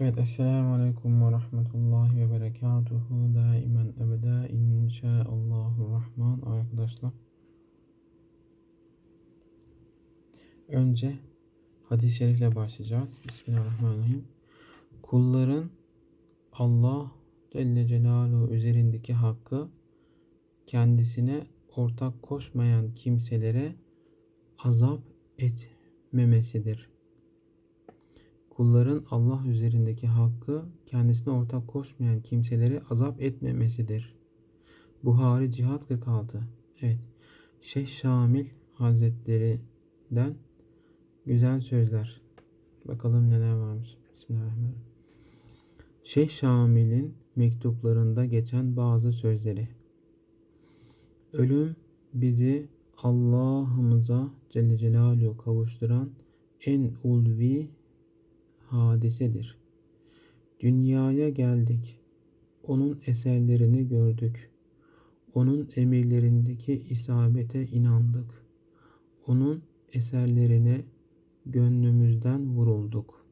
Evet, Esselamu Aleyküm ve Rahmetullahi ve Berekatuhu daimen ebeda inşaallahu arkadaşlar. Önce hadis-i şerifle başlayacağız. Bismillahirrahmanirrahim. Kulların Allah Celle Celaluhu üzerindeki hakkı kendisine ortak koşmayan kimselere azap etmemesidir. Kulların Allah üzerindeki hakkı kendisine ortak koşmayan kimseleri azap etmemesidir. Buhari Cihat 46 Evet. Şeyh Şamil Hazretleri'den güzel sözler. Bakalım neler varmış. Bismillahirrahmanirrahim. Şeyh Şamil'in mektuplarında geçen bazı sözleri. Ölüm bizi Allah'ımıza Celle Celaluhu kavuşturan en ulvi hadisedir. Dünyaya geldik. Onun eserlerini gördük. Onun emirlerindeki isabete inandık. Onun eserlerine gönlümüzden vurulduk.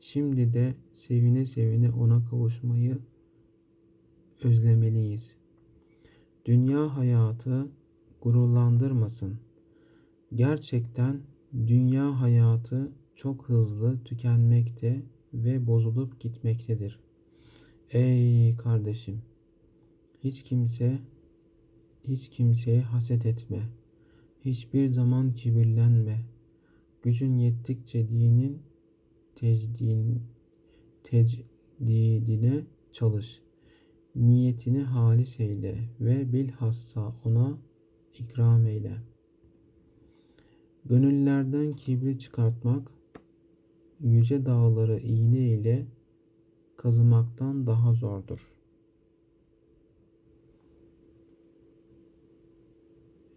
Şimdi de sevine sevine ona kavuşmayı özlemeliyiz. Dünya hayatı gururlandırmasın. Gerçekten dünya hayatı çok hızlı tükenmekte ve bozulup gitmektedir. Ey kardeşim! Hiç kimse hiç kimseye haset etme. Hiçbir zaman kibirlenme. Gücün yettikçe dinin tecdin, tecdidine çalış. Niyetini halis eyle ve bilhassa ona ikram eyle. Gönüllerden kibri çıkartmak yüce dağları iğne ile kazımaktan daha zordur.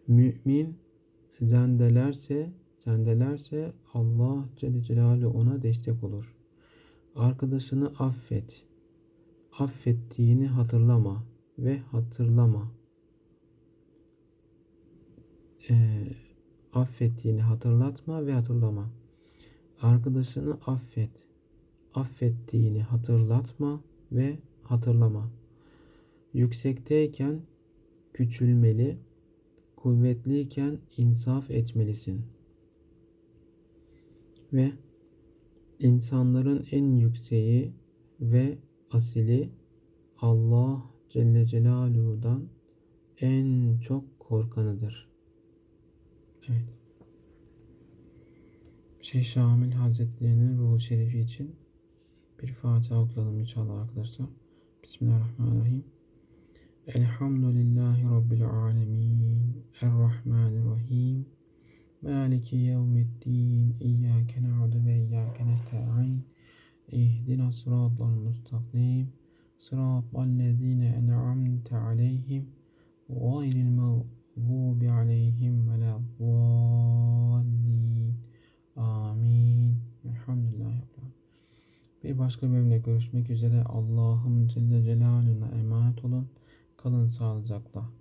Mümin zendelerse, zendelerse Allah Celle Celaluhu ona destek olur. Arkadaşını affet. Affettiğini hatırlama ve hatırlama. Ee, affettiğini hatırlatma ve hatırlama. Arkadaşını affet. Affettiğini hatırlatma ve hatırlama. Yüksekteyken küçülmeli, kuvvetliyken insaf etmelisin. Ve insanların en yükseği ve asili Allah Celle Celaluhu'dan en çok korkanıdır. Evet. Şeyh Şamil Hazretlerinin ruhu şerifi için bir Fatiha okuyalım inşallah arkadaşlar. Bismillahirrahmanirrahim. Elhamdülillahi Rabbil alemin. Errahmanirrahim. Maliki yevmiddin. İyyâke na'budu ve iyyâke nesta'in. İhdina sıratal mustakim. Sıratal lezîne en'amte aleyhim. Gayril mağdubi aleyhim ve la başka bölümde görüşmek üzere. Allah'ım Celle Celaluhu'na emanet olun. Kalın sağlıcakla.